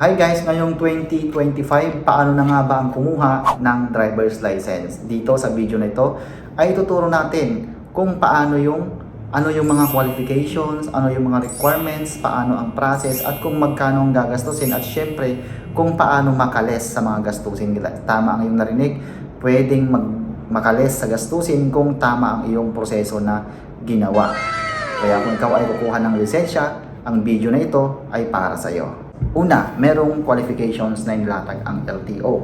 Hi guys, ngayong 2025, paano na nga ba ang kumuha ng driver's license? Dito sa video na ito ay tuturo natin kung paano yung ano yung mga qualifications, ano yung mga requirements, paano ang process at kung magkano ang gagastusin at syempre kung paano makales sa mga gastusin. Tama ang iyong narinig, pwedeng mag makales sa gastusin kung tama ang iyong proseso na ginawa. Kaya kung ikaw ay kukuha ng lisensya, ang video na ito ay para sa iyo. Una, merong qualifications na nilatag ang LTO.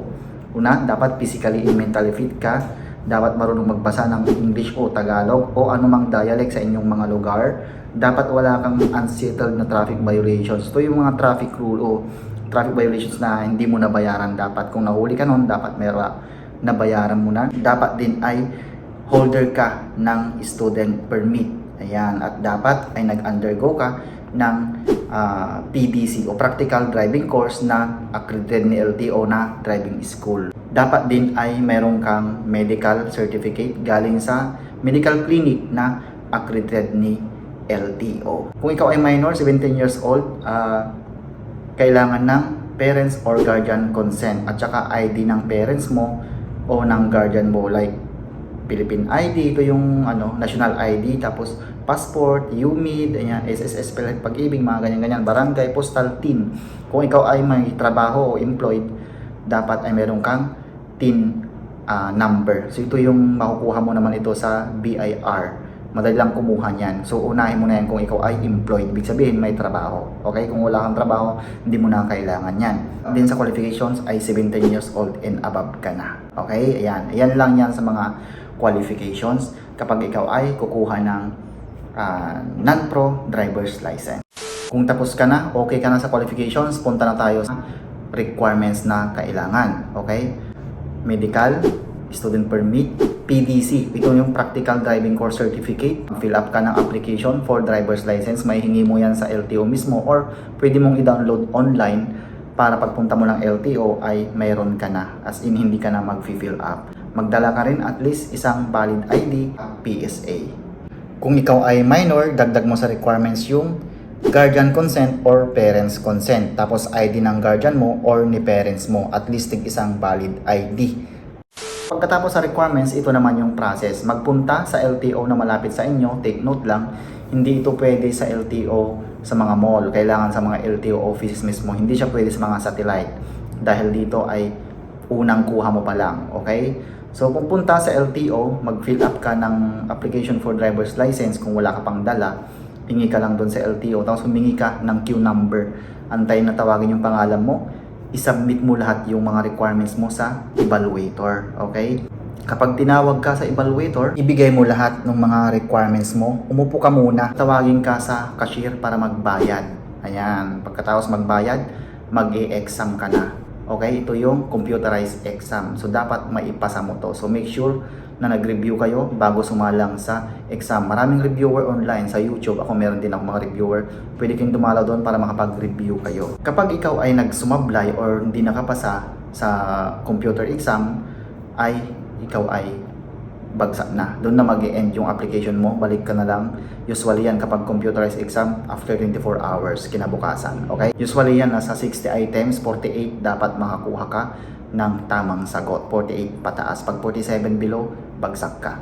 Una, dapat physically and mentally fit ka. Dapat marunong magbasa ng English o Tagalog o anumang dialect sa inyong mga lugar. Dapat wala kang unsettled na traffic violations. Ito yung mga traffic rule o traffic violations na hindi mo nabayaran. Dapat kung nahuli ka nun, dapat meron nabayaran mo na. Dapat din ay holder ka ng student permit. Ayan. At dapat ay nag-undergo ka ng ah, PDC o Practical Driving Course na accredited ni LTO na driving school. Dapat din ay meron kang medical certificate galing sa medical clinic na accredited ni LTO. Kung ikaw ay minor, 17 years old, ah, kailangan ng parents or guardian consent at saka ID ng parents mo o ng guardian mo like Philippine ID, ito yung ano, national ID, tapos passport, UMID, ayan, SSS, pag-ibig, mga ganyan-ganyan, barangay, postal, TIN. Kung ikaw ay may trabaho o employed, dapat ay meron kang TIN ah, number. So ito yung makukuha mo naman ito sa BIR. Madali lang kumuha niyan. So unahin mo na yan kung ikaw ay employed. Ibig sabihin may trabaho. Okay? Kung wala kang trabaho, hindi mo na kailangan yan. Din sa qualifications ay 17 years old and above ka na. Okay? Ayan. Ayan lang yan sa mga qualifications kapag ikaw ay kukuha ng ah, non-pro driver's license. Kung tapos ka na, okay ka na sa qualifications, punta na tayo sa requirements na kailangan. Okay? Medical, student permit, PDC. Ito yung Practical Driving Course Certificate. Fill up ka ng application for driver's license. May hingi mo yan sa LTO mismo or pwede mong i-download online para pagpunta mo ng LTO ay mayroon ka na. As in, hindi ka na mag-fill up. Magdala ka rin at least isang valid ID PSA. Kung ikaw ay minor, dagdag mo sa requirements yung guardian consent or parents consent. Tapos ID ng guardian mo or ni parents mo. At least isang valid ID. Pagkatapos sa requirements, ito naman yung process. Magpunta sa LTO na malapit sa inyo, take note lang, hindi ito pwede sa LTO sa mga mall. Kailangan sa mga LTO offices mismo. Hindi siya pwede sa mga satellite. Dahil dito ay unang kuha mo pa lang. Okay? So, kung punta sa LTO, mag-fill up ka ng application for driver's license kung wala ka pang dala. Hingi ka lang doon sa LTO. Tapos humingi ka ng queue number. Antayin na tawagin yung pangalan mo isubmit mo lahat yung mga requirements mo sa evaluator. Okay? Kapag tinawag ka sa evaluator, ibigay mo lahat ng mga requirements mo. Umupo ka muna. Tawagin ka sa cashier para magbayad. Ayan. Pagkatapos magbayad, mag-e-exam ka na. Okay? Ito yung computerized exam. So, dapat maipasa mo to. So, make sure na nag-review kayo bago sumalang sa exam. Maraming reviewer online sa YouTube. Ako meron din ako mga reviewer. Pwede kayong dumalaw doon para makapag-review kayo. Kapag ikaw ay nagsumablay or hindi nakapasa sa computer exam, ay ikaw ay bagsak na. Doon na mag end yung application mo. Balik ka na lang. Usually yan kapag computerized exam after 24 hours kinabukasan. Okay? Usually yan nasa 60 items, 48 dapat makakuha ka ng tamang sagot. 48 pataas. Pag 47 below, bagsak ka.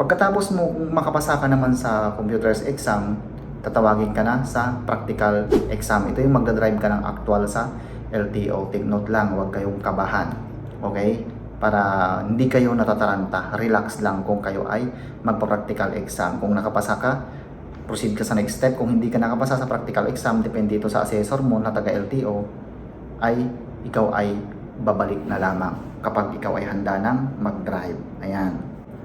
Pagkatapos mo makapasa ka naman sa computerized exam, tatawagin ka na sa practical exam. Ito yung magdadrive ka ng actual sa LTO. Take note lang, huwag kayong kabahan. Okay? Para hindi kayo natataranta. Relax lang kung kayo ay magpa-practical exam. Kung nakapasa ka, proceed ka sa next step. Kung hindi ka nakapasa sa practical exam, depende ito sa assessor mo na taga LTO, ay ikaw ay babalik na lamang kapag ikaw ay handa ng mag-drive. Ayan.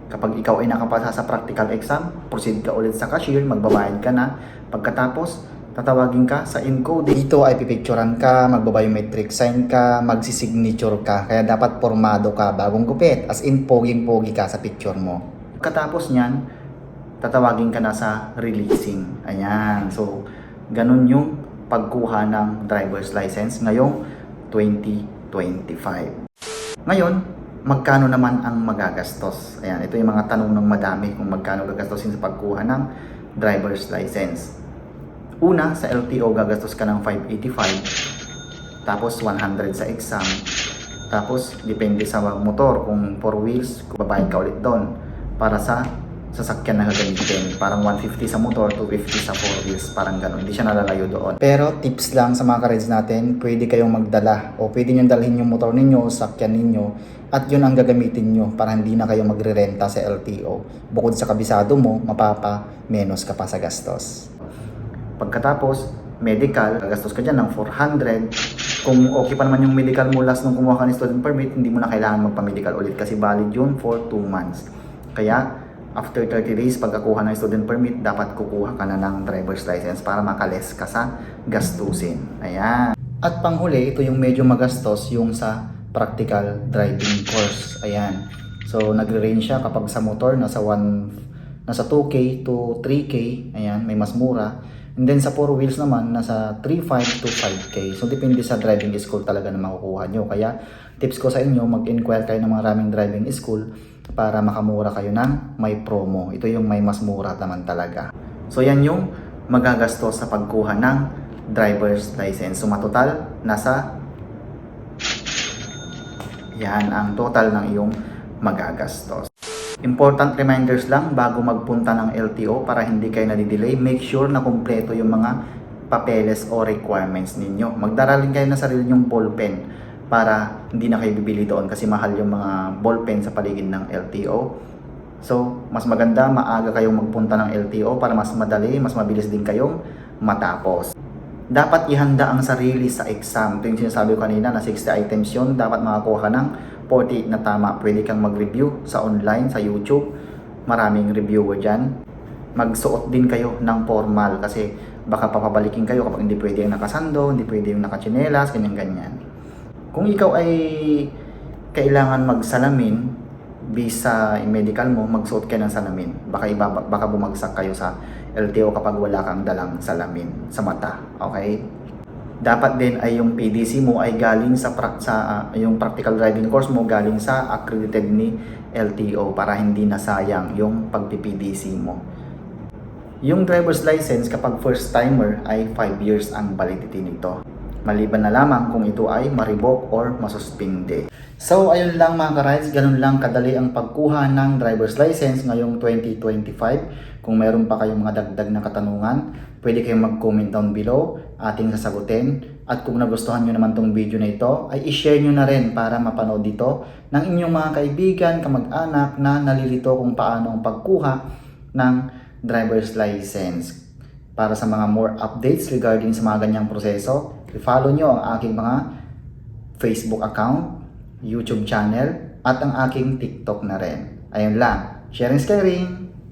Kapag ikaw ay nakapasa sa practical exam, proceed ka ulit sa cashier, magbabayad ka na. Pagkatapos, tatawagin ka sa encode. Dito ay pipicturean ka, magbabiometric sign ka, magsisignature ka. Kaya dapat formado ka, bagong gupit. As in, poging-pogi ka sa picture mo. Pagkatapos niyan, tatawagin ka na sa releasing. Ayan. So, ganun yung pagkuha ng driver's license ngayong 2025. Ngayon, magkano naman ang magagastos? Ayan, ito yung mga tanong ng madami kung magkano gagastosin sa pagkuha ng driver's license. Una, sa LTO gagastos ka ng 585. tapos 100 sa exam, tapos depende sa motor kung 4 wheels, babayad ka ulit doon para sa sasakyan na gagamitin. Parang 150 sa motor, 250 sa 4 wheels, parang ganun. Hindi siya nalalayo doon. Pero tips lang sa mga ka-rides natin, pwede kayong magdala o pwede nyo dalhin yung motor ninyo, sakyan ninyo, at yun ang gagamitin nyo para hindi na kayo magre-renta sa LTO. Bukod sa kabisado mo, mapapa, menos ka pa sa gastos. Pagkatapos, medical, gagastos ka dyan ng 400. Kung okay pa naman yung medical mo last nung kumuha ka ng student permit, hindi mo na kailangan magpa-medical ulit kasi valid yun for 2 months. Kaya, after 30 days, pagkakuha ng student permit, dapat kukuha ka na ng driver's license para makales ka sa gastusin. Ayan. At panghuli, ito yung medyo magastos, yung sa practical driving course. Ayan. So, nagre-range siya kapag sa motor, nasa 1, nasa 2K to 3K. Ayan, may mas mura. And then sa 4 wheels naman, nasa 3.5 to 5K. So, depende sa driving school talaga na makukuha nyo. Kaya, tips ko sa inyo, mag-inquire kayo ng maraming driving school para makamura kayo ng may promo. Ito yung may mas mura naman talaga. So, yan yung magagastos sa pagkuha ng driver's license. So, matotal, nasa yan ang total ng iyong magagastos. Important reminders lang bago magpunta ng LTO para hindi kayo nadidelay. Make sure na kumpleto yung mga papeles o requirements ninyo. Magdaralin kayo na sarili nyong ballpen para hindi na kayo bibili doon kasi mahal yung mga ballpen sa paligid ng LTO. So, mas maganda maaga kayong magpunta ng LTO para mas madali, mas mabilis din kayong matapos. Dapat ihanda ang sarili sa exam. Ito yung sinasabi ko kanina na 60 items yun. Dapat makakuha ka ng 48 na tama. Pwede kang mag-review sa online, sa YouTube. Maraming reviewer dyan. Magsuot din kayo ng formal kasi baka papabalikin kayo kapag hindi pwede yung nakasando, hindi pwede yung nakachinelas, ganyan-ganyan. Kung ikaw ay kailangan magsalamin, visa medical mo, magsuot kayo ng salamin. Baka, iba, baka bumagsak kayo sa LTO kapag wala kang dalang salamin sa mata. Okay? Dapat din ay yung PDC mo ay galing sa, pra- sa ah, yung practical driving course mo galing sa accredited ni LTO para hindi nasayang yung pagpi-PDC mo. Yung driver's license kapag first timer ay 5 years ang validity nito. Maliban na lamang kung ito ay mariboke or masuspinde. So ayun lang mga ka-rides, ganun lang kadali ang pagkuha ng driver's license ngayong 2025. Kung meron pa kayong mga dagdag na katanungan, pwede kayong mag-comment down below, ating sasagutin. At kung nagustuhan nyo naman tong video na ito, ay i-share nyo na rin para mapanood dito ng inyong mga kaibigan, kamag-anak na nalilito kung paano ang pagkuha ng driver's license. Para sa mga more updates regarding sa mga ganyang proseso, i-follow nyo ang aking mga Facebook account, YouTube channel, at ang aking TikTok na rin. Ayun lang. Sharing is caring!